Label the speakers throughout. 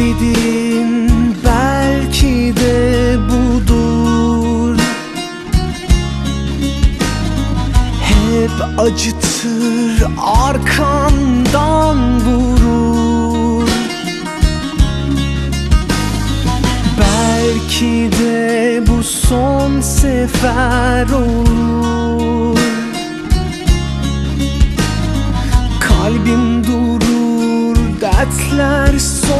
Speaker 1: dedin belki de budur. Hep acıtır arkandan vurur. Belki de bu son sefer olur. Kalbim durur, dertler son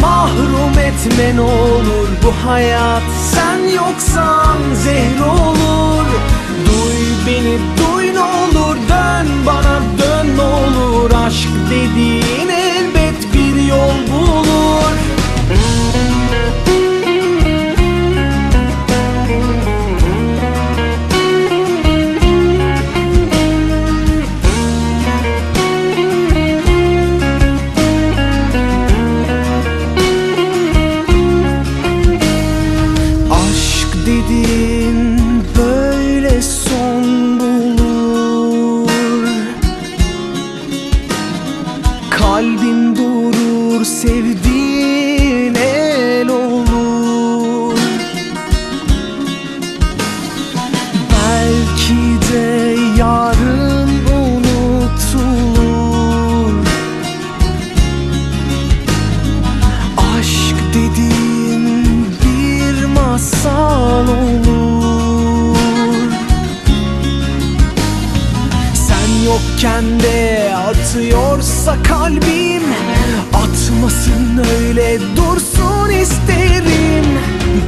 Speaker 1: mahrum etme ne olur Bu hayat. Sen yoksan yokken de atıyorsa kalbim Atmasın öyle dursun isterim.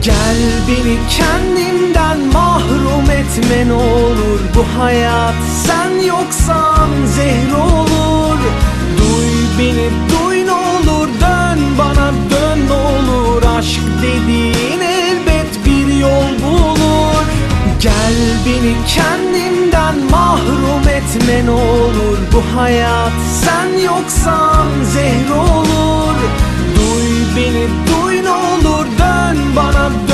Speaker 1: Gel beni kendimden mahrum etme ne olur. Bu hayat sen yoksan zehir olur. Duy beni duy ne olur. Dön bana dön ne olur. Aşk dediğin elbet bir yol bulur. Gel beni kendimden etme ne olur Bu hayat? Sen yoksan zehir olur. Duy beni duy ne olur. Dön bana dön